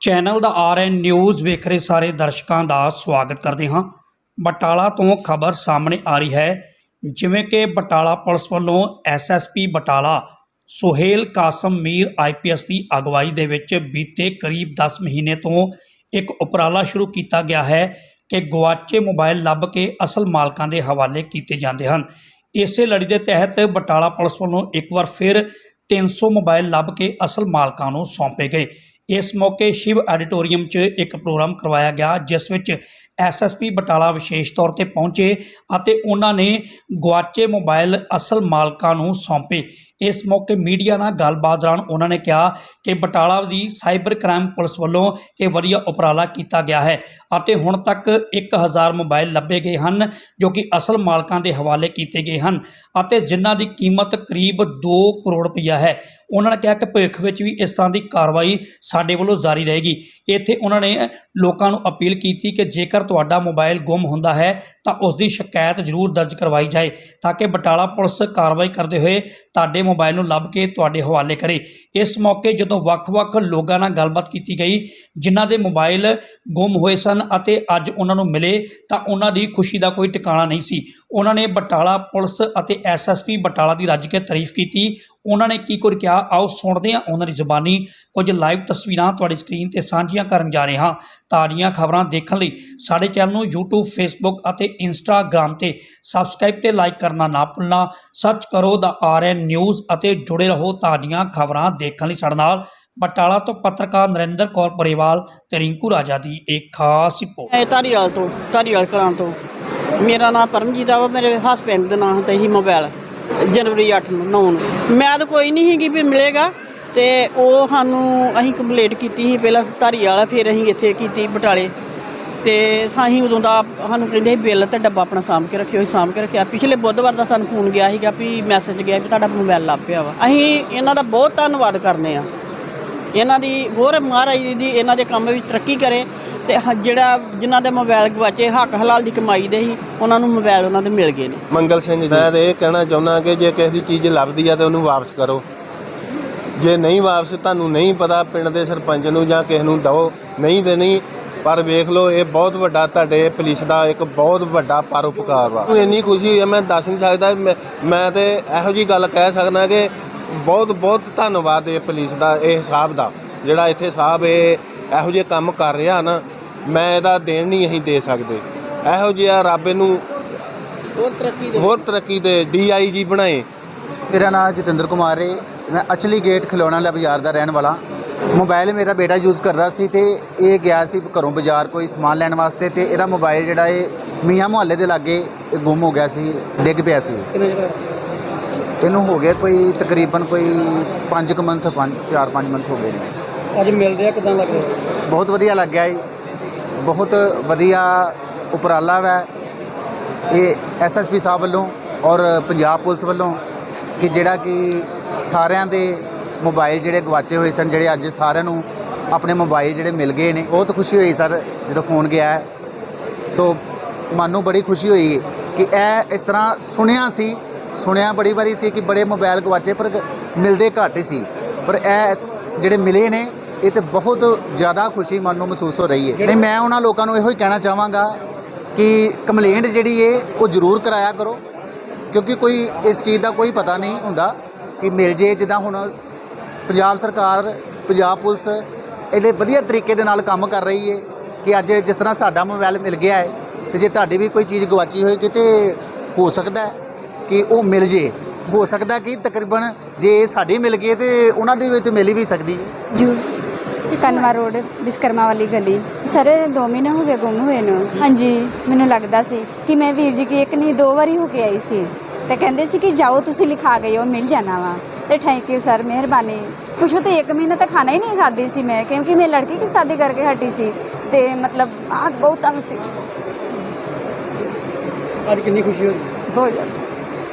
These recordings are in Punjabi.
ਚੈਨਲ ਦਾ ਆਰਐਨ ਨਿਊਜ਼ ਵੇਖ ਰਹੇ ਸਾਰੇ ਦਰਸ਼ਕਾਂ ਦਾ ਸਵਾਗਤ ਕਰਦੇ ਹਾਂ। ਬਟਾਲਾ ਤੋਂ ਖਬਰ ਸਾਹਮਣੇ ਆ ਰਹੀ ਹੈ। ਜਿਵੇਂ ਕਿ ਬਟਾਲਾ ਪੁਲਿਸ ਵੱਲੋਂ ਐਸਐਸਪੀ ਬਟਾਲਾ, ਸੁਹੇਲ ਕਾਸਮ ਮੀਰ ਆਈਪੀਐਸ ਦੀ ਅਗਵਾਈ ਦੇ ਵਿੱਚ ਬੀਤੇ ਕਰੀਬ 10 ਮਹੀਨੇ ਤੋਂ ਇੱਕ ਉਪਰਾਲਾ ਸ਼ੁਰੂ ਕੀਤਾ ਗਿਆ ਹੈ ਕਿ ਗੁਆਚੇ ਮੋਬਾਈਲ ਲੱਭ ਕੇ ਅਸਲ ਮਾਲਕਾਂ ਦੇ ਹਵਾਲੇ ਕੀਤੇ ਜਾਂਦੇ ਹਨ। ਇਸੇ ਲੜੀ ਦੇ ਤਹਿਤ ਬਟਾਲਾ ਪੁਲਿਸ ਵੱਲੋਂ ਇੱਕ ਵਾਰ ਫਿਰ 300 ਮੋਬਾਈਲ ਲੱਭ ਕੇ ਅਸਲ ਮਾਲਕਾਂ ਨੂੰ ਸੌਂਪੇ ਗਏ। ਇਸ ਮੌਕੇ ਸ਼ਿਵ ਐਡੀਟੋਰੀਅਮ 'ਚ ਇੱਕ ਪ੍ਰੋਗਰਾਮ ਕਰਵਾਇਆ ਗਿਆ, ਜਿਸ ਵਿੱਚ ਐਸਐਸਪੀ ਬਟਾਲਾ ਵਿਸ਼ੇਸ਼ ਤੌਰ ਤੇ ਪਹੁੰਚੇ ਅਤੇ ਉਹਨਾਂ ਨੇ ਗੁਆਚੇ ਮੋਬਾਈਲ ਅਸਲ ਮਾਲਕਾਂ ਨੂੰ ਸੌਂਪੇ। ਇਸ ਮੌਕੇ ਮੀਡੀਆ ਨਾਲ ਗੱਲਬਾਤ ਦੌਰਾਨ ਉਹਨਾਂ ਨੇ ਕਿਹਾ ਕਿ ਬਟਾਲਾ ਦੀ ਸਾਈਬਰ ਕ੍ਰਾਈਮ ਪੁਲਿਸ ਵੱਲੋਂ ਇਹ ਵਧੀਆ ਉਪਰਾਲਾ ਕੀਤਾ ਗਿਆ ਹੈ ਅਤੇ ਹੁਣ ਤੱਕ 1000 ਮੋਬਾਈਲ ਲੱਭੇ ਗਏ ਹਨ, ਜੋ ਕਿ ਅਸਲ ਮਾਲਕਾਂ ਦੇ ਹਵਾਲੇ ਕੀਤੇ ਗਏ ਹਨ ਅਤੇ ਜਿਨ੍ਹਾਂ ਦੀ ਕੀਮਤ ਕਰੀਬ 2 ਕਰੋੜ ਰੁਪਈਆ ਹੈ। ਉਹਨਾਂ ਨੇ ਕਿਹਾ ਕਿ ਭਵਿੱਖ ਵਿੱਚ ਵੀ ਇਸ ਤਰ੍ਹਾਂ ਦੀ ਕਾਰਵਾਈ ਸਾਡੇ ਵੱਲੋਂ ਜਾਰੀ ਰਹੇਗੀ। ਇੱਥੇ ਉਹਨਾਂ ਨੇ ਲੋਕਾਂ ਨੂੰ ਅਪੀਲ ਕੀਤੀ ਕਿ ਜੇਕਰ ਤੁਹਾਡਾ ਮੋਬਾਈਲ ਗੁੰਮ ਹੁੰਦਾ ਹੈ, ਤਾਂ ਉਸ ਦੀ ਸ਼ਿਕਾਇਤ ਜ਼ਰੂਰ ਦਰਜ ਕਰਵਾਈ ਜਾਏ, ਤਾਂ ਕਿ ਬਟਾਲਾ ਪੁਲਿਸ ਕਾਰਵਾਈ ਕਰਦੇ ਹੋਏ ਤੁਹਾਡੇ ਮੋਬਾਈਲ ਨੂੰ ਲੱਭ ਕੇ ਤੁਹਾਡੇ ਹਵਾਲੇ ਕਰੇ। ਇਸ ਮੌਕੇ ਜਦੋਂ ਵੱਖ-ਵੱਖ ਲੋਕਾਂ ਨਾਲ ਗੱਲਬਾਤ ਕੀਤੀ ਗਈ, ਜਿਨ੍ਹਾਂ ਦੇ ਮੋਬਾਈਲ ਗੁੰਮ ਹੋਏ ਸਨ ਅਤੇ ਅੱਜ ਉਹਨਾਂ ਨੂੰ ਮਿਲੇ, ਤਾਂ ਉਹਨਾਂ ਦੀ ਖੁਸ਼ੀ ਦਾ ਕੋਈ ਟਿਕਾਣਾ ਨਹੀਂ ਸੀ। ਉਹਨਾਂ ਨੇ ਬਟਾਲਾ ਪੁਲਿਸ ਅਤੇ ਐਸਐਸਪੀ ਬਟਾਲਾ ਦੀ ਰੱਜ ਕੇ ਤਾਰੀਫ ਕੀਤੀ। ਉਹਨਾਂ ਨੇ ਕੀ ਕੁਝ ਕਿਹਾ? ਆਓ ਸੁਣਦੇ ਹਾਂ ਉਹਨਾਂ ਦੀ ਜ਼ੁਬਾਨੀ। ਕੁਝ ਲਾਈਵ ਤਸਵੀਰਾਂ ਤੁਹਾਡੀ ਸਕਰੀਨ ਤੇ ਸਾਂਝੀਆਂ ਕਰਨ ਜਾ ਰਹੇ ਹਾਂ। ਤਾਜ਼ੀਆਂ ਖਬਰਾਂ ਦੇਖਣ ਲਈ ਸਾਡੇ ਚੈਨਲ ਨੂੰ YouTube, Facebook ਅਤੇ Instagram ਤੇ ਸਬਸਕ੍ਰਾਈਬ ਤੇ ਲਾਈਕ ਕਰਨਾ ਨਾ ਭੁੱਲਣਾ। ਸਰਚ ਕਰੋ ਦਾ ਆਰਐਨ ਨਿਊਜ਼ ਅਤੇ ਜੁੜੇ ਰਹੋ ਤਾਜ਼ੀਆਂ ਖਬਰਾਂ ਦੇਖਣ ਲਈ ਸਾਡੇ ਨਾਲ। ਬਟਾਲਾ ਤੋਂ ਪੱਤਰਕਾਰ ਨਰਿੰਦਰ ਕੌਰ ਪਰੇਵਾਲ ਤੇ ਰਿੰਕੂ ਰਾਜਾ ਦੀ ਇੱਕ ਖਾਸ ਰਿਪੋਰਟ। ਧਾਰੀਵਾਲ ਤੋਂ ਧਾਰੀਵਾਲ ਕਲਾਂ ਤੋਂ। ਮੇਰਾ ਨਾਮ ਪਰਮਜੀਤ ਆ ਵਾ ਮੇਰੇ ਹਸਬੈਂਡ ਦਾ ਨਾਮ ਤੇ ਹੀ ਮੋਬਾਈਲ ਜਨਵਰੀ 8 ਨੂੰ 9 ਨੂੰ। ਮੈਂ ਤਾਂ ਕੋਈ ਨਹੀਂ ਸੀਗੀ ਵੀ ਮਿਲੇਗਾ, ਤੇ ਉਹ ਸਾਨੂੰ ਅਸੀਂ ਕੰਪਲੀਟ ਕੀਤੀ ਸੀ, ਪਹਿਲਾਂ ਧਾਰੀ ਵਾਲਾ, ਫਿਰ ਅਸੀਂ ਇੱਥੇ ਕੀਤੀ ਬਟਾਲੇ। ਤੇ ਸਾਹੀਂ ਉਦੋਂ ਦਾ ਸਾਨੂੰ ਕਹਿੰਦੇ ਸੀ, ਬਿੱਲ ਤੇ ਡੱਬਾ ਆਪਣਾ ਸਾਂਭ ਕੇ ਰੱਖਿਓ, ਅਸੀਂ ਸਾਂਭ ਕੇ ਰੱਖਿਆ। ਪਿਛਲੇ ਬੁੱਧਵਾਰ ਦਾ ਸਾਨੂੰ ਫੋਨ ਗਿਆ ਸੀਗਾ ਵੀ ਮੈਸੇਜ ਗਿਆ ਵੀ ਤੁਹਾਡਾ ਮੋਬਾਈਲ ਲੱਭ ਪਿਆ ਵਾ। ਅਸੀਂ ਇਹਨਾਂ ਦਾ ਬਹੁਤ ਧੰਨਵਾਦ ਕਰਨੇ ਆ। ਇਹਨਾਂ ਦੀ ਹੋਰ ਮਹਾਰਾਜ ਜੀ ਦੀ ਇਹਨਾਂ ਦੇ ਕੰਮ ਵਿੱਚ ਤਰੱਕੀ ਕਰੇ। ਤੇ ਹ- ਜਿਹੜਾ ਜਿਨ੍ਹਾਂ ਦੇ ਮੋਬਾਈਲ ਗਵਾਚੇ, ਹੱਕ ਹਲਾਲ ਦੀ ਕਮਾਈ ਦੇ ਸੀ ਉਹਨਾਂ ਨੂੰ ਮੋਬਾਈਲ ਉਹਨਾਂ ਦੇ ਮਿਲ ਗਏ ਨੇ। ਮੰਗਲ ਸਿੰਘ ਜੀ, ਮੈਂ ਤਾਂ ਇਹ ਕਹਿਣਾ ਚਾਹੁੰਦਾ ਕਿ ਜੇ ਕਿਸੇ ਦੀ ਚੀਜ਼ ਲੱਭਦੀ ਆ ਤਾਂ ਉਹਨੂੰ ਵਾਪਸ ਕਰੋ। ਜੇ ਨਹੀਂ ਵਾਪਸ, ਤੁਹਾਨੂੰ ਨਹੀਂ ਪਤਾ ਪਿੰਡ ਦੇ ਸਰਪੰਚ ਨੂੰ ਜਾਂ ਕਿਸੇ ਨੂੰ ਦਓ। ਨਹੀਂ ਦੇਣੀ ਪਰ ਵੇਖ ਲਓ, ਇਹ ਬਹੁਤ ਵੱਡਾ ਤੁਹਾਡੇ ਪੁਲਿਸ ਦਾ ਇੱਕ ਬਹੁਤ ਵੱਡਾ ਪਰਉਪਕਾਰ ਵਾ। ਮੈਨੂੰ ਇੰਨੀ ਖੁਸ਼ੀ ਹੋਈ ਆ, ਮੈਂ ਦੱਸ ਨਹੀਂ ਸਕਦਾ। ਮੈਂ- ਮੈਂ ਤੇ ਇਹੋ ਜੀ ਗੱਲ ਕਹਿ ਸਕਦਾ ਕਿ ਬਹੁਤ ਬਹੁਤ ਧੰਨਵਾਦ ਇਹ ਪੁਲਿਸ ਦਾ, ਇਹ ਸਾਹਿਬ ਦਾ। ਜਿਹੜਾ ਇੱਥੇ ਸਾਹਿਬ ਇਹ ਇਹੋ ਜਿਹੇ ਕੰਮ ਕਰ ਰਿਹਾ ਨਾ ਮੈਂ ਇਹਦਾ ਦੇਣ ਨਹੀਂ ਅਸੀਂ ਦੇ ਸਕਦੇ। ਇਹੋ ਜਿਹਾ ਰੱਬ ਇਹਨੂੰ ਹੋਰ ਤਰੱਕੀ ਦੇ। ਹੋਰ ਤਰੱਕੀ ਦੇ ਡੀਆਈਜੀ ਬਣਾਏ। ਮੇਰਾ ਨਾਮ ਜਤਿੰਦਰ ਕੁਮਾਰ ਹੈ ਮੈਂ ਅਚਲੀ ਗੇਟ ਖਿਲੌਣਾ ਵਾਲਾ ਬਾਜ਼ਾਰ ਦਾ ਰਹਿਣ ਵਾਲਾ। ਮੋਬਾਈਲ ਮੇਰਾ ਬੇਟਾ ਯੂਜ਼ ਕਰਦਾ ਸੀ ਤੇ ਇਹ ਗਿਆ ਸੀ ਘਰੋਂ ਬਾਜ਼ਾਰ ਕੋਈ ਸਮਾਨ ਲੈਣ ਵਾਸਤੇ ਤੇ ਇਹਦਾ ਮੋਬਾਈਲ ਜਿਹੜਾ ਇਹ ਮੀਆਂ ਮੁਹੱਲੇ ਦੇ ਲਾਗੇ ਇਹ ਗੁੰਮ ਹੋ ਗਿਆ ਸੀ ਡਿੱਗ ਪਿਆ ਸੀ। ਇਹਨੂੰ ਹੋ ਗਿਆ ਕੋਈ ਤਕਰੀਬਨ ਕੋਈ 5 ਕੁ ਮੰਥ 5 4-5 ਮੰਥ ਹੋ ਗਏ ਨੇ। ਅੱਜ ਮਿਲ ਰਿਹਾ ਕਿਦਾਂ ਲੱਗ ਰਿਹਾ? ਬਹੁਤ ਵਧੀਆ ਲੱਗਿਆ ਜੀ। ਬਹੁਤ ਵਧੀਆ ਉਪਰਾਲਾ ਹੈ ਇਹ ਐਸਐਸਪੀ ਸਾਹਿਬ ਵੱਲੋਂ ਔਰ ਪੰਜਾਬ ਪੁਲਿਸ ਵੱਲੋਂ ਕਿ ਜਿਹੜਾ ਕਿ ਸਾਰਿਆਂ ਦੇ ਮੋਬਾਈਲ ਜਿਹੜੇ ਗਵਾਚੇ ਹੋਏ ਸਨ, ਜਿਹੜੇ ਅੱਜ ਸਾਰਿਆਂ ਨੂੰ ਆਪਣੇ ਮੋਬਾਈਲ ਜਿਹੜੇ ਮਿਲ ਗਏ ਨੇ। ਬਹੁਤ ਖੁਸ਼ੀ ਹੋਈ ਸਰ, ਜਦੋਂ ਫੋਨ ਗਿਆ। ਹੈ ਤੋ ਮਨ ਨੂੰ ਬੜੀ ਖੁਸ਼ੀ ਹੋਈ ਕਿ ਇਹ ਇਸ ਤਰ੍ਹਾਂ ਸੁਣਿਆ ਸੀ। ਸੁਣਿਆ ਬੜੀ ਵਾਰੀ ਸੀ ਕਿ ਬੜੇ ਮੋਬਾਈਲ ਗਵਾਚੇ, ਪਰ ਮਿਲਦੇ ਘੱਟ ਹੀ ਸੀ। ਪਰ ਇਹ ਇਸ- ਜਿਹੜੇ ਮਿਲੇ ਨੇ ਇਹ ਤੇ ਬਹੁਤ ਜ਼ਿਆਦਾ ਖੁਸ਼ੀ ਮਨ ਨੂੰ ਮਹਿਸੂਸ ਹੋ ਰਹੀ ਹੈ। ਨਹੀਂ, ਮੈਂ ਉਹਨਾਂ ਲੋਕਾਂ ਨੂੰ ਇਹੋ ਹੀ ਕਹਿਣਾ ਚਾਹਾਂਗਾ ਕਿ ਕੰਪਲੇਂਟ ਜਿਹੜੀ ਏ ਉਹ ਜ਼ਰੂਰ ਕਰਾਇਆ ਕਰੋ, ਕਿਉਂਕਿ ਕੋਈ ਇਸ ਚੀਜ਼ ਦਾ ਕੋਈ ਪਤਾ ਨਹੀਂ ਹੁੰਦਾ ਕਿ ਮਿਲ ਜੇ ਜਿੱਦਾਂ ਹੁਣ ਪੰਜਾਬ ਸਰਕਾਰ, ਪੰਜਾਬ ਪੁਲਿਸ ਇਹਨੇ ਵਧੀਆ ਤਰੀਕੇ ਦੇ ਨਾਲ ਕੰਮ ਕਰ ਰਹੀ ਹੈ ਕਿ ਅੱਜ ਜਿਸ ਤਰ੍ਹਾਂ ਸਾਡਾ ਮੋਬਾਈਲ ਮਿਲ ਗਿਆ ਹੈ ਤੇ ਜੇ ਤੁਹਾਡੀ ਵੀ ਕੋਈ ਚੀਜ਼ ਗਵਾਚੀ ਹੋਏਗੀ ਤੇ ਹੋ ਸਕਦਾ ਕਿ ਉਹ ਮਿਲ ਜੇ। ਹੋ ਸਕਦਾ ਕਿ ਤਕਰੀਬਨ ਜੇ ਸਾਡੀ ਮਿਲ ਗਈ ਤੇ ਉਹਨਾਂ ਦੀ ਵੀ ਤੇ ਮਿਲ ਹੀ ਵੀ ਸਕਦੀ ਹੈ। ਜੂ। ਕਨਵਾ ਰੋਡ ਵਿਸਕਰਮਾ ਵਾਲੀ ਗਲੀ। ਸਰ 2 ਮਹੀਨੇ ਹੋ ਗਏ ਗੁੰਮ ਹੋਏ ਨੂੰ। ਹਾਂਜੀ ਮੈਨੂੰ ਲੱਗਦਾ ਸੀ ਕਿ ਮੈਂ ਵੀਰ ਜੀ ਕੀ ਇੱਕ ਨਹੀਂ ਦੋ ਵਾਰੀ ਹੋ ਕੇ ਆਈ ਸੀ। ਤੇ ਕਹਿੰਦੇ ਸੀ ਕਿ ਜਾਓ ਤੁਸੀਂ ਲਿਖਾ ਗਏ ਹੋ ਮਿਲ ਜਾਣਾ ਵਾ। ਤੇ ਥੈਂਕ ਯੂ ਸਰ ਮਿਹਰਬਾਨੀ। ਕੁਛ ਤੇ ਇੱਕ ਮਹੀਨਾ ਤਾਂ ਖਾਣਾ ਹੀ ਨਹੀਂ ਖਾਦੀ ਸੀ ਮੈਂ ਕਿਉਂਕਿ ਮੈਂ ਲੜਕੀ ਦੀ ਸ਼ਾਦੀ ਕਰਕੇ ਹਟੀ ਸੀ। ਤੇ ਮਤਲਬ ਆਗ ਬਹੁਤ ਤੰਗ ਸੀ। ਅੱਜ ਕਿੰਨੀ ਖੁਸ਼ੀ ਹੋਈ? ਬਹੁਤ ਜ਼ਿਆਦਾ।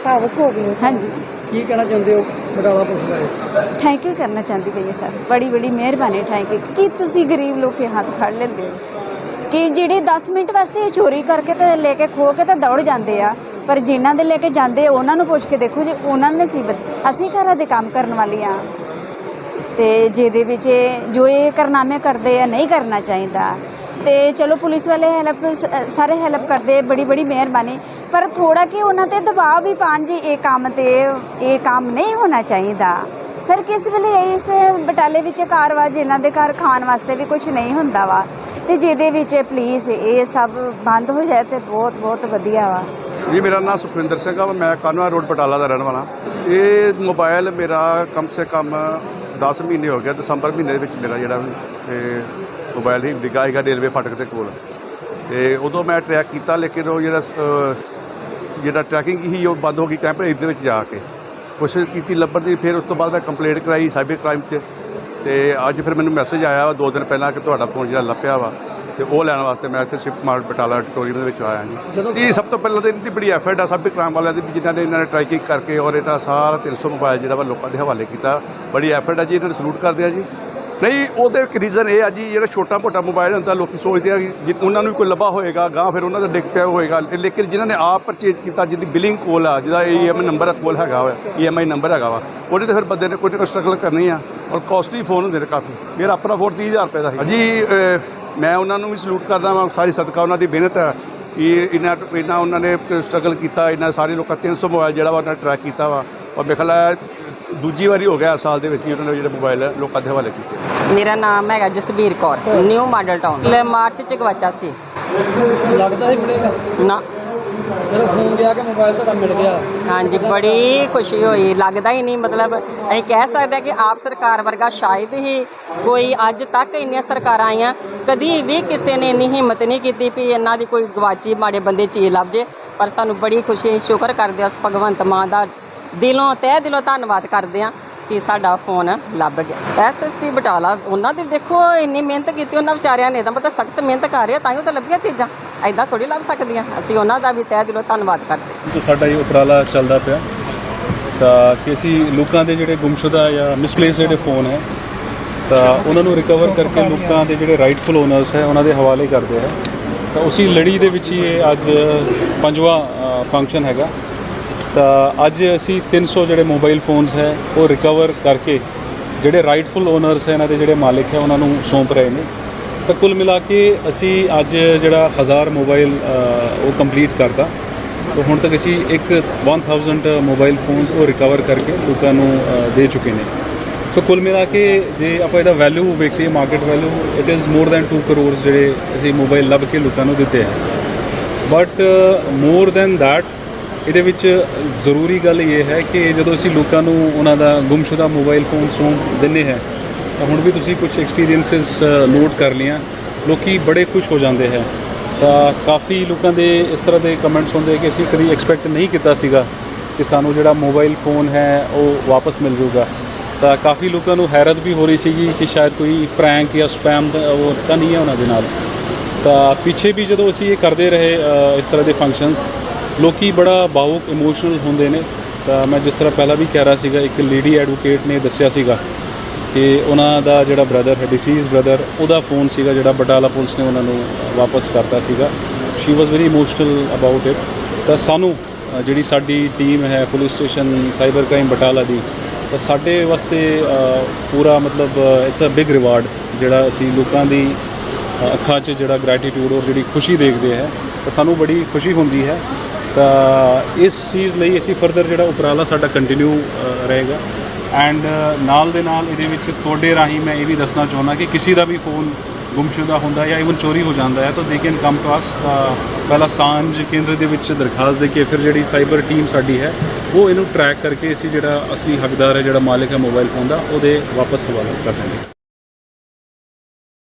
ਭਾਵੁਕ ਹੋ ਗਈ ਹਾਂਜੀ। ਕੀ ਕਹਿਣਾ ਚਾਹੁੰਦੇ ਹੋ? ਬਟਾਲਾ ਪੁਲਿਸ ਬਾਰੇ ਥੈਂਕ ਯੂ ਕਰਨਾ ਚਾਹੁੰਦੀ ਪਈ ਹਾਂ ਸਰ। ਬੜੀ ਬੜੀ ਮਿਹਰਬਾਨੀ ਥੈਂਕ ਯੂ ਕਿ ਤੁਸੀਂ ਗਰੀਬ ਲੋਕੇ ਹੱਥ ਫੜ ਲੈਂਦੇ ਹੋ? ਕਿ ਜਿਹੜੇ 10 ਮਿੰਟ ਵਾਸਤੇ ਇਹ ਚੋਰੀ ਕਰਕੇ ਤੇ ਲੈ ਕੇ ਖੋ ਕੇ ਤਾਂ ਦੌੜ ਜਾਂਦੇ ਆ ਪਰ ਜਿਨ੍ਹਾਂ ਦੇ ਲੈ ਕੇ ਜਾਂਦੇ ਆ, ਉਹਨਾਂ ਨੂੰ ਪੁੱਛ ਕੇ ਦੇਖੋ ਜੇ ਉਹਨਾਂ ਨੇ ਕੀ ਬਦ- ਅਸੀਂ ਘਰਾਂ ਦੇ ਕੰਮ ਕਰਨ ਵਾਲੀਆਂ ਤੇ ਜਿਹਦੇ ਵਿੱਚ ਇਹ- ਜੋ ਇਹ ਕਰਨਾਮੇ ਕਰਦੇ ਆ ਨਹੀਂ ਕਰਨਾ ਚਾਹੀਦਾ। ਤੇ ਚਲੋ ਪੁਲਿਸ ਵਾਲੇ ਹੈਲਪ ਸਾਰੇ ਹੈਲਪ ਕਰਦੇ, ਬੜੀ ਬੜੀ ਮਿਹਰਬਾਨੀ। ਪਰ ਥੋੜਾ ਕਿ ਉਹਨਾਂ ਤੇ ਦਬਾਅ ਵੀ ਪਾਣ ਜੀ, ਇਹ ਕੰਮ ਤੇ, ਇਹ ਕੰਮ ਨਹੀਂ ਹੋਣਾ ਚਾਹੀਦਾ। ਸਰ, ਕਿਸ ਵੇਲੇ ਇਸ ਬਟਾਲੇ ਵਿੱਚ ਕਾਰਵਾ ਜਿਨ੍ਹਾਂ ਦੇ ਘਰ ਖਾਣ ਵਾਸਤੇ ਵੀ ਕੁਝ ਨਹੀਂ ਹੁੰਦਾ ਵਾ? ਤੇ ਜਿਹਦੇ ਵਿੱਚ ਪਲੀਜ਼ ਇਹ ਸਭ ਬੰਦ ਹੋ ਜਾਏ ਤੇ ਬਹੁਤ ਬਹੁਤ ਵਧੀਆ ਵਾ। ਜੀ, ਮੇਰਾ ਨਾਮ ਸੁਖਵਿੰਦਰ ਸਿੰਘ ਆ, ਮੈਂ ਕਾਨਵਾ ਰੋਡ ਬਟਾਲਾ ਦਾ ਰਹਿਣ ਵਾਲਾ। ਇਹ ਮੋਬਾਈਲ ਮੇਰਾ ਕਮ ਸੇ ਕਮ 10 ਮਹੀਨੇ ਹੋ ਗਿਆ ਦਸੰਬਰ ਮਹੀਨੇ ਦੇ ਵਿੱਚ ਮੇਰਾ ਜਿਹੜਾ ਇਹ ਮੋਬਾਈਲ ਹੀ ਡਿੱਗਾ ਹੈਗਾ ਰੇਲਵੇ ਫਾਟਕ ਦੇ ਕੋਲ। ਤੇ ਉਦੋਂ ਮੈਂ ਟਰੈਕ ਕੀਤਾ ਲੇਕਿਨ ਉਹ ਜਿਹੜਾ ਜਿਹੜਾ ਟਰੈਕਿੰਗ ਸੀ ਉਹ ਬੰਦ ਹੋ ਗਈ ਟੈਂਪਰੇਰੀ ਦੇ ਵਿੱਚ ਜਾ ਕੇ। ਕੋਸ਼ਿਸ਼ ਕੀਤੀ ਲੱਭਣ ਦੀ ਫਿਰ ਉਸ ਤੋਂ ਬਾਅਦ ਮੈਂ ਕੰਪਲੇਂਟ ਕਰਾਈ ਸਾਈਬਰ ਕ੍ਰਾਈਮ 'ਚ। ਤੇ ਅੱਜ ਫਿਰ ਮੈਨੂੰ ਮੈਸੇਜ ਆਇਆ ਦੋ ਦਿਨ ਪਹਿਲਾਂ ਕਿ ਤੁਹਾਡਾ ਫੋਨ ਜਿਹੜਾ ਲੱਭਿਆ ਵਾ ਤੇ ਉਹ ਲੈਣ ਵਾਸਤੇ ਮੈਂ ਇੱਥੇ ਸ਼ਿਫਟ ਮਾਰਟ ਬਟਾਲਾ ਟੋਰੀਅਮ ਦੇ ਵਿੱਚ ਆਇਆ ਜੀ। ਜੀ ਸਭ ਤੋਂ ਪਹਿਲਾਂ ਤਾਂ ਇਹਨਾਂ ਦੀ ਬੜੀ ਐਫਰਟ ਆ ਸਭ ਕ੍ਰਾਈਮ ਵਾਲਿਆਂ ਦੀ ਜਿਨ੍ਹਾਂ ਨੇ ਇਹਨਾਂ ਨੇ ਟਰੈਕਿੰਗ ਕਰਕੇ ਔਰ ਇਹਦਾ ਸਾਰਾ 300 ਮੋਬਾਈਲ ਜਿਹੜਾ ਵਾ ਲੋਕਾਂ ਦੇ ਹਵਾਲੇ ਕੀਤਾ। ਬੜੀ ਐਫਰਟ ਆ ਜੀ ਇਹਨਾਂ ਨੂੰ ਸਲੂਟ ਕਰਦੇ ਆ ਜੀ। ਨਹੀਂ, ਉਹਦੇ ਇੱਕ ਰੀਜ਼ਨ ਇਹ ਆ ਜੀ, ਜਿਹੜਾ ਛੋਟਾ ਮੋਟਾ ਮੋਬਾਈਲ ਹੁੰਦਾ, ਲੋਕੀ ਸੋਚਦੇ ਆ ਕਿ ਜੇ, ਉਹਨਾਂ ਨੂੰ ਵੀ ਕੋਈ ਲੱਭਾ ਹੋਏਗਾ ਗਾਂ ਫਿਰ ਉਹਨਾਂ ਦਾ ਡਿੱਗ ਪਿਆ ਹੋਏਗਾ। ਲੇਕਿਨ ਜਿਨ੍ਹਾਂ ਨੇ ਆਪ ਪਰਚੇਜ ਕੀਤਾ, ਜਿਹਦੀ ਬਿਲਿੰਗ ਕੋਲ ਆ, ਜਿਹਦਾ ਈਐਮ ਨੰਬਰ ਕੋਲ ਹੈਗਾ ਵਾ ਈਐਮਆਈ ਨੰਬਰ ਹੈਗਾ ਵਾ, ਉਹਦੇ ਤੇ ਫਿਰ ਬੰਦੇ ਨੇ ਕੋਈ ਨਾ ਕੋਈ ਸਟਰਗਲ ਕਰਨੀ ਆ, ਔਰ ਕਾਸਟਲੀ ਫੋਨ ਹੁੰਦੇ ਨੇ ਕਾਫੀ। ਮੇਰਾ ਆਪਣਾ ਫੋਨ 30000 ਰੁਪਏ ਦਾ ਸੀ। ਜੀ ਮੈਂ ਉਹਨਾਂ ਨੂੰ ਵੀ ਸਲੂਟ ਕਰਦਾ ਵਾਂ, ਸਾਰੀ ਸਦਕਾ ਉਹਨਾਂ ਦੀ ਮਿਹਨਤ ਹੈ ਇਹ ਇਹਨਾਂ ਇਹਨਾਂ ਉਹਨਾਂ ਨੇ ਸਟਰਗਲ ਕੀਤਾ ਇਹਨਾਂ ਸਾਰੇ ਲੋਕਾਂ 300 ਮੋਬਾਈਲ ਜਿਹੜਾ ਵਾ ਉਹਨਾਂ ਨੇ ਟਰੈਕ ਕੀਤਾ ਵਾ। ਔਰ ਮੇਰੇ ਦੂਜੀ ਵਾਰੀ ਹੋ ਗਿਆ ਸਾਲ ਦੇ ਵਿੱਚ ਹੀ ਉਹਨਾਂ ਨੇ ਜਿਹੜੇ ਮੋਬਾਈਲ ਲੋਕਾਂ ਦੇ ਹਵਾਲੇ ਕੀਤੇ। ਮੇਰਾ ਨਾਮ ਹੈਗਾ Jasbir Kaur New Model Town ਲੈ ਮਾਰਚ ਚ ਗਵਾਚਾ ਸੀ। ਲੱਗਦਾ ਹੀ ਮਿਲੇਗਾ ਨਾ। ਜਦੋਂ ਫੋਨ ਗਿਆ ਕਿ ਮੋਬਾਈਲ ਤੁਹਾਡਾ ਮਿਲ ਗਿਆ। ਹਾਂਜੀ ਬੜੀ ਖੁਸ਼ੀ ਹੋਈ। ਲੱਗਦਾ ਹੀ ਨਹੀਂ ਮਤਲਬ ਅਸੀਂ ਕਹਿ ਸਕਦੇ ਕਿ ਆਪ ਸਰਕਾਰ ਵਰਗਾ ਸ਼ਾਇਦ ਹੀ ਕੋਈ ਅੱਜ ਤੱਕ ਇੰਨੀਆਂ ਸਰਕਾਰਾਂ ਆਈਆਂ ਕਦੀ ਵੀ ਕਿਸੇ ਨੇ ਇੰਨੀ ਹਿੰਮਤ ਨਹੀਂ ਕੀਤੀ ਵੀ ਇਹਨਾਂ ਦੀ ਕੋਈ ਗਵਾਚੀ ਮਾੜੇ ਬੰਦੇ ਚੀਜ਼ ਲੱਭ ਜੇ। ਪਰ ਸਾਨੂੰ ਬੜੀ ਖੁਸ਼ੀ ਸ਼ੁਕਰ ਕਰਦੇ ਹਾਂ ਉਸ ਭਗਵੰਤ ਮਾਨ ਦਾ ਦਿਲੋਂ ਤਹਿ ਦਿਲੋਂ ਧੰਨਵਾਦ ਕਰਦੇ ਹਾਂ ਕਿ ਸਾਡਾ ਫੋਨ ਲੱਭ ਗਿਆ। ਐਸਐਸਪੀ ਬਟਾਲਾ, ਉਹਨਾਂ ਦੀ ਦੇਖੋ, ਇੰਨੀ ਮਿਹਨਤ ਕੀਤੀ, ਉਹਨਾਂ ਵਿਚਾਰਿਆਂ ਨੇ ਤਾਂ ਮਤਲਬ ਸਖਤ ਮਿਹਨਤ ਕਰ ਰਿਹਾ ਤਾਂ ਹੀ ਉਹ ਤਾਂ ਲੱਭੀਆਂ ਚੀਜ਼ਾਂ। ਐਦਾਂ ਥੋੜੀ ਲੱਭ ਸਕਦੀਆਂ। ਅਸੀਂ ਉਹਨਾਂ ਦਾ ਵੀ ਤਹਿ ਦਿਲੋਂ ਧੰਨਵਾਦ ਕਰਦੇ ਹਾਂ। ਸਾਡਾ ਇਹ ਉਪਰਾਲਾ ਚੱਲਦਾ ਪਿਆ। ਤਾਂ ਕਿ ਅਸੀਂ ਲੋਕਾਂ ਦੇ ਜਿਹੜੇ ਗੁੰਮਸ਼ੁਦਾ ਜਾਂ ਮਿਸਪਲੇਸ ਜਿਹੜੇ ਫੋਨ ਹੈ, ਤਾਂ ਉਹਨਾਂ ਨੂੰ ਰਿਕਵਰ ਕਰਕੇ ਲੋਕਾਂ ਦੇ ਜਿਹੜੇ ਰਾਈਟਫੁਲ ਓਨਰਸ ਹੈ, ਉਹਨਾਂ ਦੇ ਹਵਾਲੇ ਕਰਦੇ ਹੈ ਤਾਂ ਉਸੇ ਲੜੀ ਦੇ ਵਿੱਚ ਹੀ ਇਹ ਅੱਜ ਪੰਜਵਾਂ ਫੰਕਸ਼ਨ ਹੈਗਾ। ਤਾਂ ਅੱਜ ਅਸੀਂ 300 ਜਿਹੜੇ ਮੋਬਾਈਲ ਫੋਨਸ ਹੈ, ਉਹ ਰਿਕਵਰ ਕਰਕੇ ਜਿਹੜੇ ਰਾਈਟਫੁਲ ਓਨਰਸ ਹੈ, ਇਹਨਾਂ ਦੇ ਜਿਹੜੇ ਮਾਲਿਕ ਹੈ, ਉਹਨਾਂ ਨੂੰ ਸੌਂਪ ਰਹੇ ਨੇ। ਤਾਂ ਕੁੱਲ ਮਿਲਾ ਕੇ ਅਸੀਂ ਅੱਜ ਜਿਹੜਾ 1000 ਮੋਬਾਈਲ ਉਹ ਕੰਪਲੀਟ ਕਰਤਾ। ਤਾਂ ਹੁਣ ਤੱਕ ਅਸੀਂ ਇੱਕ 1000 ਮੋਬਾਈਲ ਫੋਨਸ ਉਹ ਰਿਕਵਰ ਕਰਕੇ ਲੋਕਾਂ ਨੂੰ ਦੇ ਚੁੱਕੇ ਨੇ। ਸੋ ਕੁੱਲ ਮਿਲਾ ਕੇ ਜੇ ਆਪਾਂ ਇਹਦਾ ਵੈਲਿਊ ਵੇਖੀਏ market value it is more than 2 crore ਜਿਹੜੇ ਅਸੀਂ ਮੋਬਾਈਲ ਲੱਭ ਕੇ ਲੋਕਾਂ ਨੂੰ ਦਿੱਤੇ ਹੈ। ਬਟ ਮੋਰ ਦੈਨ ਦੈਟ ਇਹਦੇ ਵਿੱਚ ਜ਼ਰੂਰੀ ਗੱਲ ਇਹ ਹੈ ਕਿ ਜਦੋਂ ਅਸੀਂ ਲੋਕਾਂ ਨੂੰ ਉਹਨਾਂ ਦਾ ਗੁੰਮਸ਼ੁਦਾ ਮੋਬਾਈਲ ਫੋਨ ਸੌਂਪ ਦਿੰਦੇ ਹੈ, ਤਾਂ ਹੁਣ ਵੀ ਤੁਸੀਂ ਕੁਝ ਐਕਸਪੀਰੀਐਂਸਸ ਨੋਟ ਕਰ ਲਿਆ ਲੋਕੀ ਬੜੇ ਖੁਸ਼ ਹੋ ਜਾਂਦੇ ਹੈ। ਤਾਂ ਕਾਫੀ ਲੋਕਾਂ ਦੇ ਇਸ ਤਰ੍ਹਾਂ ਦੇ ਕਮੈਂਟਸ ਹੁੰਦੇ ਕਿ ਅਸੀਂ ਕਦੀ ਐਕਸਪੈਕਟ ਨਹੀਂ ਕੀਤਾ ਸੀਗਾ ਕਿ ਸਾਨੂੰ ਜਿਹੜਾ ਮੋਬਾਈਲ ਫੋਨ ਹੈ, ਉਹ ਵਾਪਸ ਮਿਲ ਜੂਗਾ। ਤਾਂ ਕਾਫੀ ਲੋਕਾਂ ਨੂੰ ਹੈਰਤ ਵੀ ਹੋ ਰਹੀ ਸੀਗੀ ਕਿ ਸ਼ਾਇਦ ਕੋਈ ਪ੍ਰੈਂਕ ਜਾਂ ਸਪੈਮ ਉਹ ਤਾਂ ਨਹੀਂ ਹੈ ਉਹਨਾਂ ਦੇ ਨਾਲ। ਤਾਂ ਪਿੱਛੇ ਵੀ ਜਦੋਂ ਅਸੀਂ ਇਹ ਕਰਦੇ ਰਹੇ ਇਸ ਤਰ੍ਹਾਂ ਦੇ ਫੰਕਸ਼ਨਸ ਲੋਕੀ ਬੜਾ ਭਾਵੁਕ ਇਮੋਸ਼ਨਲ ਹੁੰਦੇ ਨੇ। ਤਾਂ ਮੈਂ ਜਿਸ ਤਰ੍ਹਾਂ ਪਹਿਲਾਂ ਵੀ ਕਹਿ ਰਿਹਾ ਸੀਗਾ, ਇੱਕ ਲੇਡੀ ਐਡਵੋਕੇਟ ਨੇ ਦੱਸਿਆ ਸੀਗਾ ਕਿ ਉਹਨਾਂ ਦਾ ਜਿਹੜਾ ਬ੍ਰਦਰ ਹੈ ਡਿਸੀਜ਼ ਬ੍ਰਦਰ ਉਹਦਾ ਫੋਨ ਸੀਗਾ ਜਿਹੜਾ ਬਟਾਲਾ ਪੁਲਿਸ ਨੇ ਉਹਨਾਂ ਨੂੰ ਵਾਪਸ ਕਰਤਾ ਸੀਗਾ। She was very emotional about it ਤਾਂ ਸਾਨੂੰ ਜਿਹੜੀ ਸਾਡੀ ਟੀਮ ਹੈ police station cyber crime Batala ਦੀ, ਤਾਂ ਸਾਡੇ ਵਾਸਤੇ ਪੂਰਾ ਮਤਲਬ ਇਟਸ ਅ ਬਿਗ ਰਿਵਾਰਡ ਜਿਹੜਾ ਅਸੀਂ ਲੋਕਾਂ ਦੀ ਅੱਖਾਂ 'ਚ ਜਿਹੜਾ ਗ੍ਰੈਟੀਟਿਊਡ ਔਰ ਜਿਹੜੀ ਖੁਸ਼ੀ ਦੇਖਦੇ ਹੈ। ਤਾਂ ਸਾਨੂੰ ਬੜੀ ਖੁਸ਼ੀ ਹੁੰਦੀ ਹੈ ਤਾਂ ਇਸ ਚੀਜ਼ ਲਈ ਅਸੀਂ ਫਰਦਰ ਜਿਹੜਾ ਉਪਰਾਲਾ ਸਾਡਾ ਕੰਟੀਨਿਊ ਰਹੇਗਾ। ਐਂਡ ਨਾਲ ਦੇ ਨਾਲ ਇਹਦੇ ਵਿੱਚ ਤੁਹਾਡੇ ਰਾਹੀਂ ਮੈਂ ਇਹ ਵੀ ਦੱਸਣਾ ਚਾਹੁੰਦਾ ਕਿ ਕਿਸੇ ਦਾ ਵੀ ਫੋਨ ਗੁੰਮਸ਼ੁਦਾ ਹੁੰਦਾ ਜਾਂ ਇਵਨ ਚੋਰੀ ਹੋ ਜਾਂਦਾ ਹੈ ਤਾਂ they can come to us ਪਹਿਲਾਂ ਸਾਂਝ ਕੇਂਦਰ ਦੇ ਵਿੱਚ ਦਰਖਾਸਤ ਦੇ ਕੇ ਫਿਰ ਜਿਹੜੀ ਸਾਈਬਰ ਟੀਮ ਸਾਡੀ ਹੈ, ਉਹ ਇਹਨੂੰ ਟਰੈਕ ਕਰਕੇ ਅਸੀਂ ਜਿਹੜਾ ਅਸਲੀ ਹੱਕਦਾਰ ਹੈ, ਜਿਹੜਾ ਮਾਲਕ ਹੈ ਮੋਬਾਈਲ ਫੋਨ ਦਾ, ਉਹਦੇ ਵਾਪਸ ਹਵਾਲਾ ਕਰ ਦਿੰਦੇ